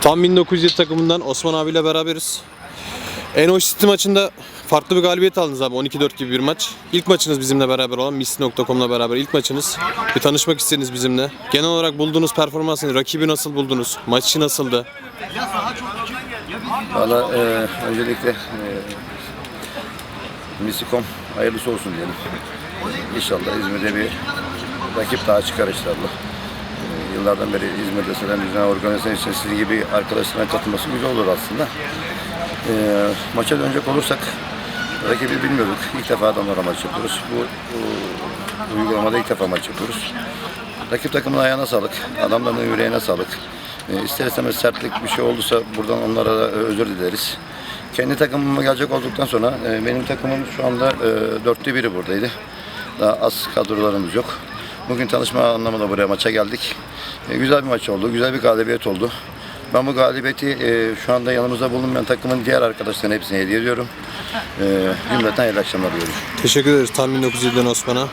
Tam 1907 takımından Osman abiyle beraberiz. Enoş City maçında farklı bir galibiyet aldınız abi. 12-4 gibi bir maç. İlk maçınız bizimle beraber olan Misli.com'la beraber ilk maçınız. Bir tanışmak istediniz bizimle. Genel olarak bulduğunuz performansını, rakibi nasıl buldunuz? Maçı nasıldı? Valla e, öncelikle e, Misikom hayırlısı olsun diyelim. İnşallah İzmir'de bir rakip daha çıkar inşallah. E, yıllardan beri İzmir'de Selam Düzen Organizasyon için sizin gibi arkadaşların katılması güzel olur aslında. E, maça dönecek olursak rakibi bilmiyorduk. İlk defa adamlara maç yapıyoruz. Bu, bu uygulamada ilk defa maç yapıyoruz. Rakip takımın ayağına sağlık, adamların yüreğine sağlık. E, ister istemez sertlik bir şey olduysa buradan onlara da özür dileriz. Kendi takımıma gelecek olduktan sonra e, benim takımım şu anda e, dörtte biri buradaydı. Daha az kadrolarımız yok. Bugün tanışma anlamında buraya maça geldik. E, güzel bir maç oldu, güzel bir galibiyet oldu. Ben bu galibiyeti e, şu anda yanımızda bulunmayan takımın diğer arkadaşlarına hepsine hediye ediyorum. E, cümleten hayırlı akşamlar diliyorum. Teşekkür ederiz tam 1907'den Osman'a.